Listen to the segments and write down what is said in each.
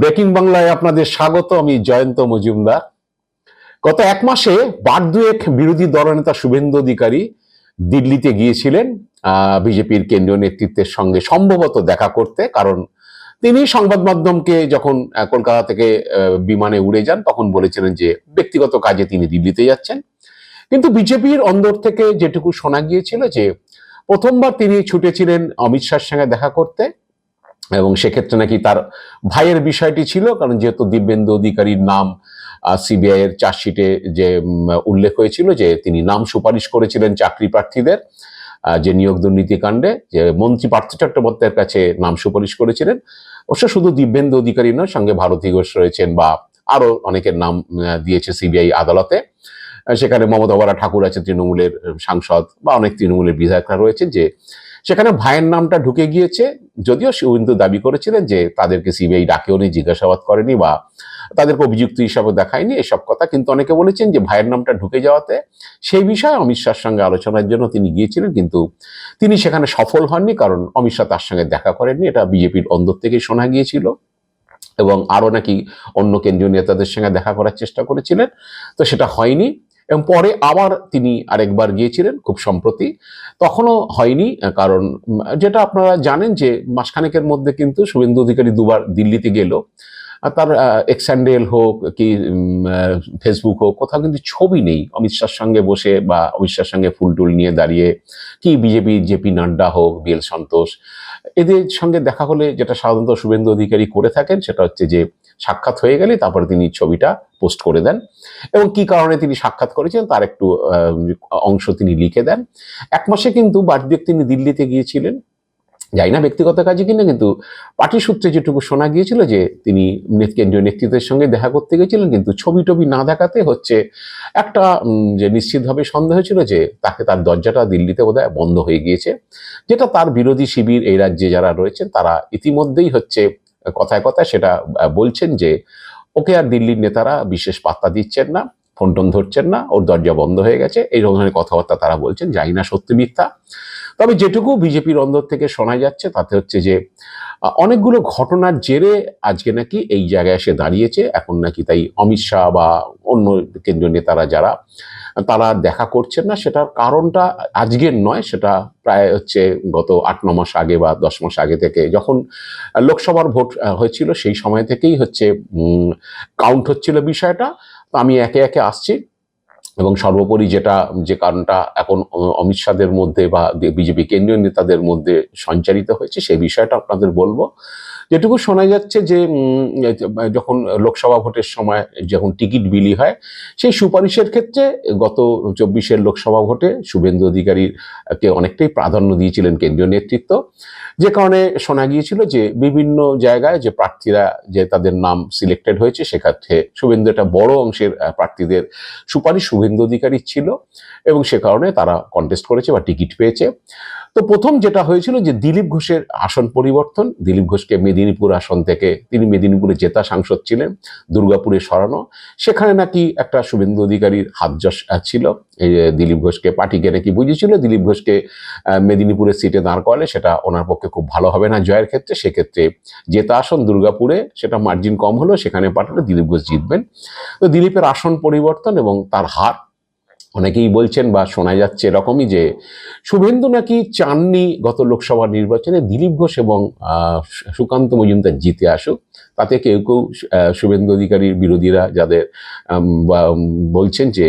Breaking বাংলায় আপনাদের স্বাগত, আমি জয়ন্ত মজুমদার। গত এক মাসে বার দুয়েক বিরোধী দলনেতা শুভেন্দু অধিকারী দিল্লিতে গিয়েছিলেন বিজেপির কেন্দ্রীয় নেতৃত্বের সঙ্গে সম্ভবত দেখা করতে, কারণ তিনি সংবাদ মাধ্যমকে যখন কলকাতা থেকে বিমানে উড়ে যান, তখন বলেছিলেন যে ব্যক্তিগত কাজে তিনি দিল্লিতে যাচ্ছেন। কিন্তু বিজেপির অন্দর থেকে যেটুকু শোনা গিয়েছিল যে প্রথমবার তিনি ছুটেছিলেন অমিত শাহর সঙ্গে দেখা করতে এবং সেক্ষেত্রে নাকি তার ভাইয়ের বিষয়টি ছিল, কারণ যেহেতু দিব্যেন্দু অধিকারীর নাম সিবিআই এর চার্জশিটে যে উল্লেখ হয়েছিল যে তিনি নাম সুপারিশ করেছিলেন চাকরি প্রার্থীদের যে নিয়োগ দুর্নীতি কাণ্ডে, যে মন্ত্রী পার্থ চট্টোপাধ্যায়ের কাছে নাম সুপারিশ করেছিলেন। অবশ্য শুধু দিব্যেন্দু অধিকারী নয়, সঙ্গে ভারতী ঘোষ রয়েছেন বা আরও অনেকের নাম দিয়েছে সিবিআই আদালতে। সেখানে মমতা বরা ঠাকুর আছে, তৃণমূলের সাংসদ বা অনেক তৃণমূলের বিধায়করা রয়েছেন যে সেখানে ভাইয়ের নামটা ঢুকে গিয়েছে। যদিও শিবন্দু দাবি করেছিলেন যে তাদেরকে সিবিআই ডাকেও নি, জিজ্ঞাসাবাদ করেনি বা তাদেরকে অভিযুক্ত হিসাবে দেখায়নি, এসব কথা। কিন্তু অনেকে বলেছেন যে ভাইয়ের নামটা ঢুকে যাওয়াতে সেই বিষয়ে অমিত শাহর সঙ্গে আলোচনার জন্য তিনি গিয়েছিলেন, কিন্তু তিনি সেখানে সফল হননি কারণ অমিত শাহ তার সঙ্গে দেখা করেননি। এটা বিজেপির অন্দর থেকেই শোনা গিয়েছিল এবং আরও নাকি অন্য কেন্দ্রীয় নেতাদের সঙ্গে দেখা করার চেষ্টা করেছিলেন। তো সেটা হয়নি। এবং পরে আবার তিনি আরেকবার গিয়েছিলেন খুব সম্প্রতি। তখনও হয়নি, কারণ যেটা আপনারা জানেন যে মাসখানেকের মধ্যে কিন্তু শুভেন্দু অধিকারী দুবার দিল্লিতে গেল। তার এক্সান্ডেল হোক কি ফেসবুক হোক, কোথাও কিন্তু ছবি নেই। অমিত শাহর সঙ্গে বসে বা অমিত শাহর সঙ্গে ফুল টুল নিয়ে দাঁড়িয়ে, কি বিজেপি, জেপি নাড্ডা হোক বিএল সন্তোষ এদের সঙ্গে দেখা হলে যেটা সাধারণত শুভেন্দু অধিকারী করে থাকেন সেটা হচ্ছে যে সাক্ষাৎ হয়ে গেলে তারপরে তিনি ছবিটা পোস্ট করে দেন। এবং কি কারণে তিনি সাক্ষাৎ করেছেন তার একটু অংশ তিনি লিখে দেন। এক মাসে কিন্তু বার্থডে তিনি দিল্লিতে গিয়েছিলেন। যাই না ব্যক্তিগত কাজে কিনা, কিন্তু পার্টি সূত্রে যেটুকু শোনা গিয়েছিল যে তিনি কেন্দ্রীয় নেতৃত্বের সঙ্গে দেখা করতে গেছিলেন কিন্তু ছবি টবি না দেখাতে হচ্ছে। একটা যে নিশ্চিতভাবে সন্দেহ ছিল যে তাকে তার দরজাটা দিল্লিতে বোধহয় বন্ধ হয়ে গিয়েছে, যেটা তার বিরোধী শিবির এই রাজ্যে যারা রয়েছেন, তারা ইতিমধ্যেই হচ্ছে কথায় কথায় সেটা বলছেন যে ওকে আর দিল্লির নেতারা বিশেষ পাত্তা দিচ্ছেন না ফোন টোন ধরছেন না, ওর দরজা বন্ধ হয়ে গেছে, এই ধরনের কথাবার্তা তারা বলছেন। জানি না সত্যি মিথ্যা। তবে যেটুকু বিজেপির অন্দর থেকে শোনা যাচ্ছে, তাতে হচ্ছে যে অনেকগুলো ঘটনার জেরে আজকে নাকি এই জায়গায় এসে দাঁড়িয়েছে। এখন নাকি তাই অমিত শাহ বা অন্য কেন্দ্রীয় নেতারা যারা, তারা দেখা করছেন না। সেটার কারণটা আজকের নয়, সেটা প্রায় হচ্ছে গত আট, ন মাস আগে বা দশ মাস আগে থেকে যখন লোকসভার ভোট হয়েছিল, সেই সময় থেকেই হচ্ছে কাউন্ট হচ্ছিল বিষয়টা। তো আমি একে একে আসছি। এবং সর্বোপরি যেটা, যে কারণটা এখন অমিত শাহদের মধ্যে বা বিজেপি কেন্দ্রীয় নেতাদের মধ্যে সঞ্চারিত হয়েছে, সেই বিষয়টা আপনাদের বলব। যেটুকু শোনা যাচ্ছে যে যখন লোকসভা ভোটের সময় যখন টিকিট বিলি হয়, সেই সুপারিশের ক্ষেত্রে গত চব্বিশের লোকসভা ভোটে শুভেন্দু অধিকারীর কে অনেকটাই প্রাধান্য দিয়েছিলেন কেন্দ্রীয় নেতৃত্ব। যে কারণে শোনা গিয়েছিল যে, বিভিন্ন জায়গায় যে প্রার্থীরা যে তাদের নাম সিলেক্টেড হয়েছে, সেক্ষেত্রে শুভেন্দু একটা বড় অংশের প্রার্থীদের সুপারিশ শুভেন্দু অধিকারী ছিল। এবং সে কারণে তারা কন্টেস্ট করেছে বা টিকিট পেয়েছে। তো প্রথম যেটা হয়েছিল যে দিলীপ ঘোষের আসন পরিবর্তন, দিলীপ ঘোষকে মেদিনীপুর আসন থেকে তিনি মেদিনীপুরে জেতা সাংসদ ছিলেন, দুর্গাপুরে সরানো। সেখানে নাকি একটা শুভেন্দু অধিকারীর হাত যশ ছিল দিলীপ ঘোষকে পার্টিকে নাকি বুঝিয়েছিল দিলীপ ঘোষকে মেদিনীপুরের সিটে দাঁড় করালে সেটা ওনার পক্ষে খুব ভালো হবে না জয়ের ক্ষেত্রে, সেক্ষেত্রে জেতা আসন দুর্গাপুরে, সেটা মার্জিন কম হলো সেখানে পাঠালে দিলীপ ঘোষ জিতবেন। তো দিলীপের আসন পরিবর্তন এবং তার হার অনেকেই বলছেন বা শোনা যাচ্ছে এরকমই যে শুভেন্দু নাকি চাননি গত লোকসভা নির্বাচনে দিলীপ ঘোষ এবং সুকান্ত মজুমদার জিতে আসুক। তাতে কেউ কেউ শুভেন্দু অধিকারীর বিরোধীরা যাদের বলছেন যে,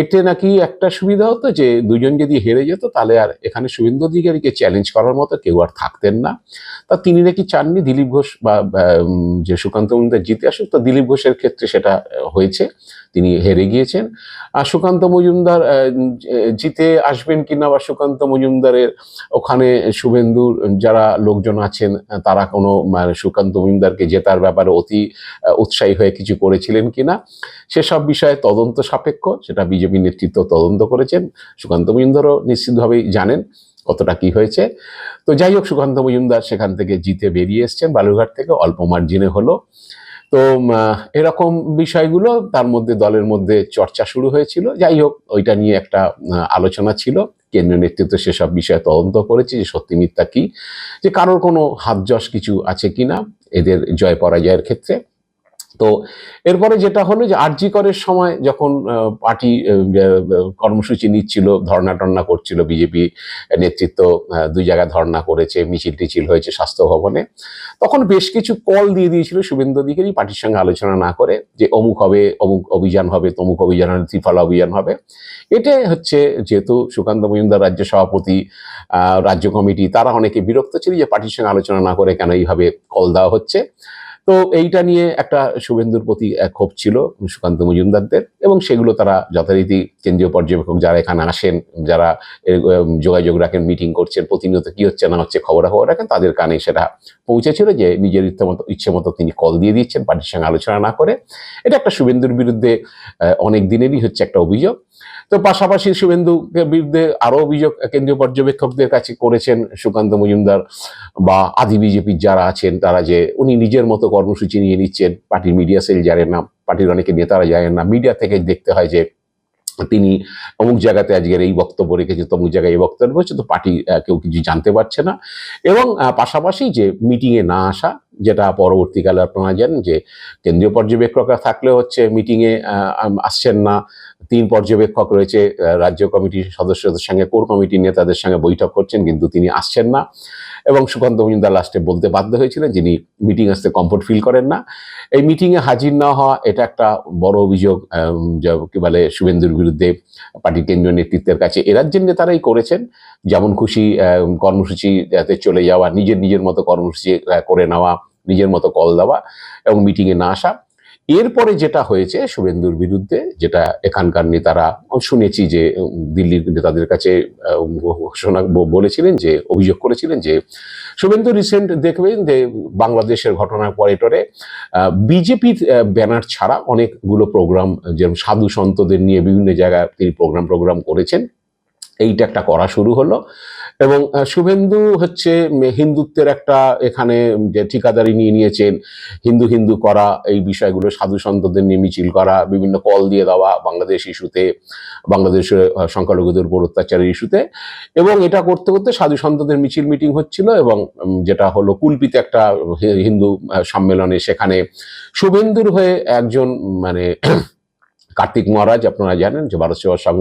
এতে নাকি একটা সুবিধা হতো যে দুজন যদি হেরে যেত তাহলে আর এখানে শুভেন্দু অধিকারীকে চ্যালেঞ্জ করার মতো কেউ আর থাকতেন না। তা তিনি নাকি চাননি দিলীপ ঘোষ বা যে সুকান্ত মজুমদার জিতে আসুক, তো দিলীপ ঘোষের ক্ষেত্রে সেটা হয়েছে, তিনি হেরে গিয়েছেন। আর সুকান্ত মজুমদার জিতে আসবেন কিনা বা সুকান্ত মজুমদারের ওখানে শুভেন্দুর, যারা লোকজন আছেন, তারা কোনো মানে সুকান্ত মজুমদারকে জেতার ব্যাপারে অতি উৎসাহী হয়ে কিছু করেছিলেন কিনা, সেসব বিষয়ে তদন্ত সাপেক্ষ, সেটা বিজেপি নেতৃত্ব তদন্ত করেছেন, সুকান্ত মজুমদারও নিশ্চিতভাবেই জানেন কতটা কি হয়েছে। তো যাই হোক, সুকান্ত মজুমদার সেখান থেকে জিতে বেরিয়ে এসছেন, বালুরঘাট থেকে অল্প মার্জিনে হলো। তো এরকম বিষয়গুলো তার মধ্যে দলের মধ্যে চর্চা শুরু হয়েছিল। যাই হোক, ওইটা নিয়ে একটা আলোচনা ছিল। কেন্দ্রীয় নেতৃত্ব সেসব বিষয়ে তদন্ত করেছে যে সত্যি মিথ্যা কি, যে কারোর কোনো হাতযশ কিছু আছে কিনা। এদের জয় পরাজয়ের ক্ষেত্রে। তো এরপরে যেটা হলো যে আরজি করের সময় যখন পার্টি কর্মসূচি নিচ্ছিল, ধর্না টর্না করছিল, বিজেপি নেতৃত্ব দুই জায়গায় ধর্না করেছে, মিছিল টিছিল হয়েছে স্বাস্থ্য ভবনে, তখন বেশ কিছু কল দিয়ে দিয়েছিল শুভেন্দু অধিকারী পার্টির সঙ্গে আলোচনা না করে যে অমুক হবে, অমুক অভিযান হবে, তমুক অভিযান হবে, ত্রিফলা অভিযান হবে। এটা হচ্ছে যেহেতু সুকান্ত মজুমদার রাজ্য সভাপতি রাজ্য কমিটি, তারা অনেকে বিরক্ত ছিল যে পার্টির সঙ্গে আলোচনা না করে কেন এইভাবে কল দেওয়া হচ্ছে। তো এইটা নিয়ে একটা শুভেন্দুর প্রতি ক্ষোভ ছিল সুকান্ত মজুমদারদের এবং সেগুলো তারা যথারীতি কেন্দ্রীয় পর্যবেক্ষক যারা এখানে আসেন, যারা যোগাযোগ রাখেন মিটিং করছেন, প্রতিনিয়ত কি হচ্ছে না হচ্ছে খবরাখবর রাখেন, তাদের কানে সেটা পৌঁছেছিল যে নিজের ইচ্ছে মতো ইচ্ছে মতো তিনি কল দিয়ে দিচ্ছেন, পার্টির সঙ্গে আলোচনা না করে। এটা একটা শুভেন্দুর বিরুদ্ধে অনেক দিনেরই হচ্ছে একটা অভিযোগ। তো পাশাপাশি শুভেন্দুকে বিরুদ্ধে আরও অভিযোগ কেন্দ্রীয় পর্যবেক্ষকদের কাছে করেছেন সুকান্ত মজুমদার বা আদি বিজেপির যারা আছেন, তারা যে উনি নিজের মতো কর্মসূচি নিয়ে নিচ্ছেন। পার্টির মিডিয়া সেল জানেন না, পার্টির অনেকে নেতারা জানেন না। মিডিয়া থেকে দেখতে হয় যে তিনি অমুক জায়গাতে আজকের এই বক্তব্য রেখেছে, তমুক জায়গায় এই বক্তব্য হচ্ছে তো পার্টি কেউ কিছু জানতে পারছে না। এবং পাশাপাশি যে মিটিংয়ে না আসা, যেটা পরবর্তীকালে আপনারা জানেন যে কেন্দ্রীয় পর্যবেক্ষকরা থাকলে হচ্ছে মিটিংয়ে আসছেন না তিন পর্যবেক্ষক রয়েছে রাজ্য কমিটির সদস্যদের সঙ্গে, কোর কমিটির নেতাদের সঙ্গে বৈঠক করছেন, কিন্তু তিনি আসছেন না। এবং সুকান্ত মজুমদার লাস্টে বলতে বাধ্য হয়েছিলেন, যিনি মিটিং আসতে কমফোর্ট ফিল করেন না। এই মিটিংয়ে হাজির না হওয়া, এটা একটা বড় অভিযোগ কি বলে, শুভেন্দুর বিরুদ্ধে পার্টির কেন্দ্রীয় নেতৃত্বের কাছে এ রাজ্যের নেতারাই করেছেন। যেমন খুশি কর্মসূচি কর্মসূচিতে চলে যাওয়া, নিজের নিজের মতো কর্মসূচি করে নেওয়া, নিজের মতো কল দেওয়া এবং মিটিংয়ে না আসা। এরপরে যেটা হয়েছে শুভেন্দুর বিরুদ্ধে, যেটা এখানকার নেতারা শুনেছি যে দিল্লির নেতাদের কাছে ঘোষণা বলেছিলেন যে, অভিযোগ করেছিলেন যে, শুভেন্দু রিসেন্ট দেখবেন যে, বাংলাদেশের ঘটনার পরে টরে বিজেপির ব্যানার ছাড়া অনেকগুলো প্রোগ্রাম, যেমন সাধু সন্তদের নিয়ে বিভিন্ন জায়গায় তিনি প্রোগ্রাম প্রোগ্রাম করেছেন। এইটা একটা করা শুরু হলো। এবং শুভেন্দু হচ্ছে হিন্দুত্বের একটা এখানে যে ঠিকাদারি নিয়ে নিয়েছেন, হিন্দু হিন্দু করা, এই বিষয়গুলো সাধু সন্তদের নিয়ে মিছিল করা, বিভিন্ন কল দিয়ে দেওয়া বাংলাদেশ ইস্যুতে বাংলাদেশের সংখ্যালঘুদের উপর অত্যাচারের ইস্যুতে। এবং এটা করতে করতে সাধু সন্তদের মিছিল মিটিং হচ্ছিল এবং যেটা হলো কুলপিতে একটা হিন্দু সম্মেলনে সেখানে শুভেন্দুর হয়ে একজন মানে কার্তিক মহারাজ, আপনারা জানেন যে ভারত সেবা সংঘ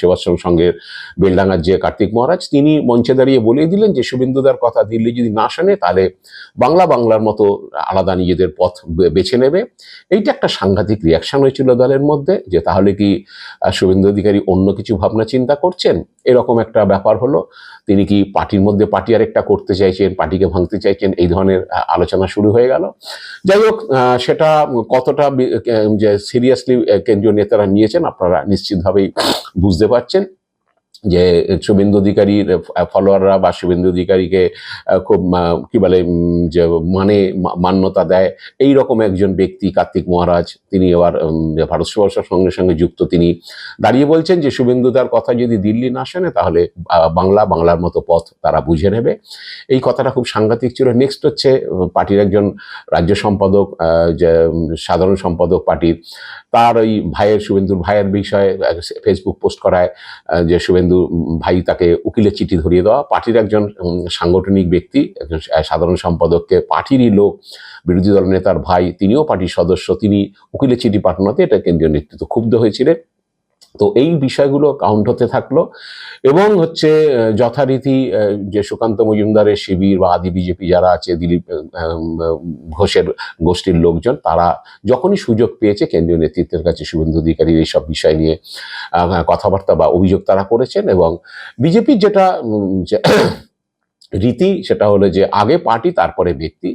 সেবাশ্রম সংঘের বেলডাঙ্গার যে কার্তিক মহারাজ, তিনি মঞ্চে দাঁড়িয়ে বলে দিলেন যে শুভেন্দুদার কথা দিল্লি যদি না শোনে, তাহলে বাংলা বাংলার মতো আলাদা নিজেদের পথ বেছে নেবে। এইটা একটা সাংঘাতিক রিয়াকশন হয়েছিল দলের মধ্যে, যে তাহলে কি শুভেন্দু অধিকারী অন্য কিছু ভাবনা চিন্তা করছেন? এরকম একটা ব্যাপার হলো। তিনি কি পার্টির মধ্যে পার্টি আরেকটা করতে চাইছেন, পার্টিকে ভাঙতে চাইছেন, এই ধরনের আলোচনা শুরু হয়ে গেল। যাই হোক সেটা কতটা যে সিরিয়াসলি কেন্দ্রীয় নেতারা নিয়েছেন আপনারা নিশ্চিতভাবেই বুঝতে পারছেন যে শুভেন্দু অধিকারীর ফলোয়াররা বা শুভেন্দু অধিকারীকে খুব কি বলে যে মানে মান্যতা দেয় এই রকম একজন ব্যক্তি কার্তিক মহারাজ তিনি এবার উম, যে ভারত সেবাশ্রমের সঙ্গে সঙ্গে যুক্ত তিনি দাঁড়িয়ে বলছেন যে শুভেন্দুদার কথা যদি দিল্লি না শোনে তাহলে বাংলা বাংলার মতো পথ তারা বুঝে নেবে। এই কথাটা খুব সাংঘাতিক ছিল। নেক্সট হচ্ছে পার্টির একজন রাজ্য সম্পাদক যে সাধারণ সম্পাদক পার্টির তার ওই ভাইয়ের শুভেন্দুর ভাইয়ের বিষয়ে ফেসবুক পোস্ট করায় যে শুভেন্দু ভাই তাকে উকিলের চিঠি ধরিয়ে দেওয়া। পার্টির একজন সাংগঠনিক ব্যক্তি, একজন সাধারণ সম্পাদককে পার্টিরই লোক, বিরোধী দল নেতার ভাই, তিনিও পার্টির সদস্য, তিনি উকিলের চিঠি পাঠানোতে এটা কেন্দ্রীয় নেতৃত্ব ক্ষুব্ধ হয়েছিলেন। তো এই বিষয়গুলো কাউন্ট হতে থাকল এবং হচ্ছে যথারীতি যে সুকান্ত মজুমদারের শিবির বা আদি বিজেপি যারা আছে, দিলীপ ঘোষের গোষ্ঠীর লোকজন, তারা যখনই সুযোগ পেয়েছে কেন্দ্রীয় নেতৃত্বের কাছে শুভেন্দু অধিকারীর এইসব বিষয় নিয়ে কথাবার্তা বা অভিযোগ তারা করেছেন এবং বিজেপির যেটা রীতি সেটা হলো যে আগে পার্টি, তারপরে ব্যক্তি।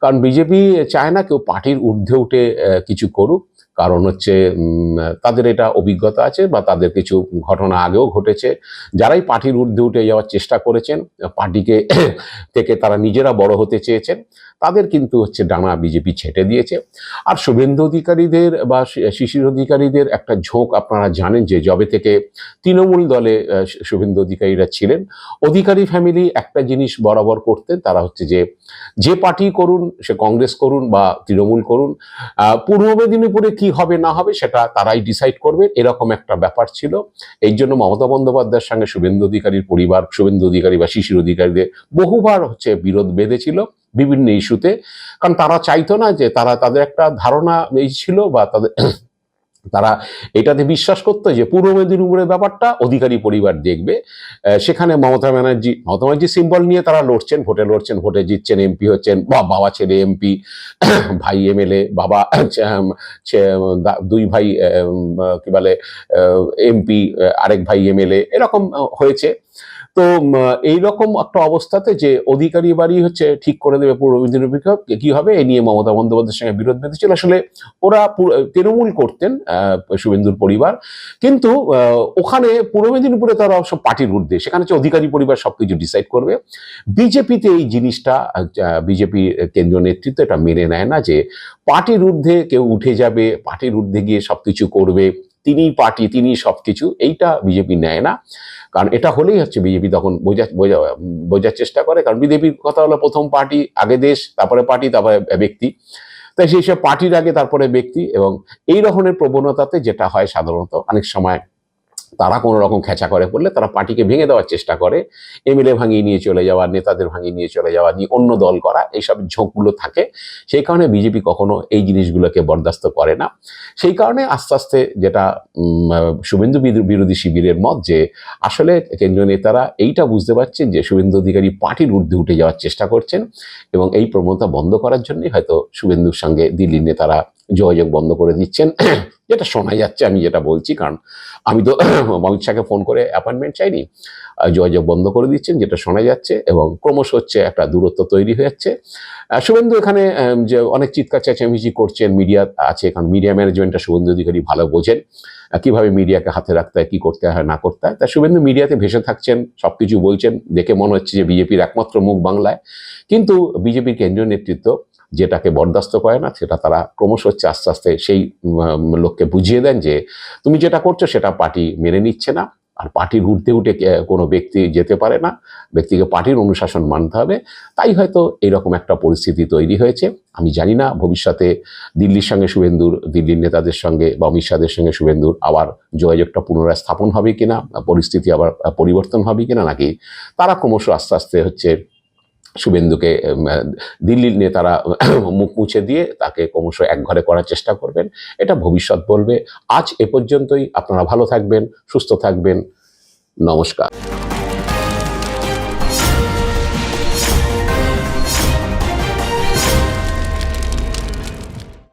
কারণ বিজেপি, চায় না কেউ পার্টির ঊর্ধ্বে উঠে কিছু করুক। কারণ হচ্ছে তাদের এটা অভিজ্ঞতা আছে বা তাদের কিছু ঘটনা আগেও ঘটেছে। যারাই পার্টির ঊর্ধ্বে উঠে যাওয়ার চেষ্টা করেছেন, পার্টিকে থেকে তারা নিজেরা বড় হতে চেয়েছেন। তাদের কিন্তু হচ্ছে ডানা বিজেপি ছেটে দিয়েছে। আর শুভেন্দু অধিকারীদের বা শিশির অধিকারীদের একটা ঝোঁক আপনারা জানেন যে জবে থেকে তৃণমূল দলে শুভেন্দু অধিকারীরা ছিলেন, অধিকারী ফ্যামিলি একটা জিনিস বরাবর করতেন তারা হচ্ছে যে যে পার্টি করুন, সে কংগ্রেস করুন বা তৃণমূল করুন পূর্ব মেদিনীপুরে কি হবে না হবে সেটা তারাই ডিসাইড করবে এরকম একটা ব্যাপার ছিল। এই জন্য মমতা বন্দ্যোপাধ্যায়ের সঙ্গে শুভেন্দু অধিকারীর পরিবার, শুভেন্দু অধিকারী বা শিশির অধিকারীদের বহুবার হচ্ছে বিরোধ বেঁধেছিল। বিভিন্ন ইস্যুতে। কারণ তারা চাইতো না যে তারা তাদের একটা ধারণা এই ছিল বা তাদের তারা এটাতে বিশ্বাস করতো যে পূর্ব মেদিনীপুরের ব্যাপারটা অধিকারী পরিবার দেখবে। সেখানে মমতা ব্যানার্জি মমতা ব্যানার্জি সিম্বল নিয়ে তারা লড়ছেন, ভোটে লড়ছেন, ভোটে জিতছেন এমপি হচ্ছেন, বা বাবা ছেলে এমপি ভাই এমএলএ, বাবা দুই ভাই কি বলে এমপি আরেক ভাই এমএলএ, এরকম হয়েছে। তো উম, এইরকম একটা অবস্থাতে যে অধিকারী বাড়ি হচ্ছে ঠিক করে দেবে পূর্ব মেদিনীপুরকে কি হবে? এ নিয়ে মমতা বন্দ্যোপাধ্যায়ের সঙ্গে বিরোধ বেঁধেছিল। আসলে ওরা তৃণমূল করতেন শুভেন্দুর পরিবার। কিন্তু ওখানে পূর্ব মেদিনীপুরে তারা সব পার্টির ঊর্ধ্বে। সেখানে হচ্ছে অধিকারী পরিবার সবকিছু ডিসাইড করবে। বিজেপিতে এই জিনিসটা বিজেপি কেন্দ্রীয় নেতৃত্ব এটা মেনে নেয় না যে পার্টির ঊর্ধ্বে কেউ উঠে যাবে পার্টির ঊর্ধ্বে গিয়ে সবকিছু করবে। তিনি পার্টি তিনি সবকিছু। এইটা বিজেপি নেয় না। কারণ এটা হলেই হচ্ছে বিজেপি তখন বোঝা বোঝা, বোঝার চেষ্টা করে। কারণ বিজেপির কথা হলো প্রথম পার্টি, আগে দেশ, তারপরে পার্টি, তারপরে ব্যক্তি। তাই সেই সব পার্টির আগে, তারপরে ব্যক্তি এবং এই ধরনের প্রবণতাতে যেটা হয় সাধারণত অনেক সময় তারা কোনো রকম খেঁচা করে, পড়লে তারা পার্টিকে ভেঙে দেওয়ার চেষ্টা করে, এমএলএ ভাঙিয়ে নিয়ে চলে যাওয়া, নেতাদের ভাঙিয়ে নিয়ে চলে যাওয়া, নিয়ে অন্য দল করা, এইসব ঝোঁকগুলো থাকে। সেই কারণে বিজেপি কখনো এই জিনিসগুলোকে বরদাস্ত করে না। সেই কারণে আস্তে আস্তে যেটা শুভেন্দু বিরো- বিরোধী শিবিরের মত যে, আসলে কেন্দ্রীয় নেতারা এইটা বুঝতে পারছেন যে, শুভেন্দু অধিকারী পার্টির ঊর্ধ্বে উঠে যাওয়ার চেষ্টা করছেন এবং এই প্রবণতা বন্ধ করার জন্যই হয়তো শুভেন্দুর সঙ্গে দিল্লির নেতারা যোগাযোগ বন্ধ করে দিচ্ছেন। যেটা শোনা যাচ্ছে, আমি যেটা বলছি, কারণ আমি তো অমিত শাহকে ফোন করে অ্যাপয়েন্টমেন্ট চাইনি। যোগাযোগ বন্ধ করে দিচ্ছেন, যেটা শোনা যাচ্ছে, এবং ক্রমশ হচ্ছে একটা দূরত্ব তৈরি হয়ে যাচ্ছে। শুভেন্দু এখানে যে অনেক চিৎকার, চেঁচামেচি করছেন, মিডিয়া আছে কারণ মিডিয়া ম্যানেজমেন্টটা শুভেন্দু অধিকারী ভালো বোঝেন। কীভাবে মিডিয়াকে হাতে রাখতে হয়, কী করতে হয়, না করতে হয়। তা শুভেন্দু মিডিয়াতে ভেসে থাকছেন সব কিছু বলছেন। দেখে মনে হচ্ছে যে বিজেপির একমাত্র মুখ বাংলায়। কিন্তু বিজেপির কেন্দ্রীয় নেতৃত্ব যেটাকে বরদাস্ত করে না, সেটা তারা ক্রমশ হচ্ছে আস্তে আস্তে সেই লোককে বুঝিয়ে দেন যে তুমি যেটা করছ সেটা পার্টি মেনে নিচ্ছে না। আর পার্টির ঊর্ধ্বে উঠে কোনো ব্যক্তি যেতে পারে না। ব্যক্তিকে পার্টির অনুশাসন মানতে হবে। তাই হয়তো এইরকম একটা পরিস্থিতি তৈরি হয়েছে। আমি জানি না, ভবিষ্যতে দিল্লির সঙ্গে শুভেন্দুর, দিল্লির নেতাদের সঙ্গে বা অমিত শাহের সঙ্গে শুভেন্দুর আবার যোগাযোগটা পুনরায় স্থাপন হবে কিনা, পরিস্থিতি আবার পরিবর্তন হবে কিনা নাকি, তারা ক্রমশ আস্তে আস্তে হচ্ছে শুভেন্দুকে দিল্লির নেতারা মুখ মুছে দিয়ে তাকে ক্রমশ এক ঘরে করার চেষ্টা করবেন। এটা ভবিষ্যৎ বলবে। আজ এ পর্যন্তই। আপনারা ভালো থাকবেন, সুস্থ থাকবেন। নমস্কার।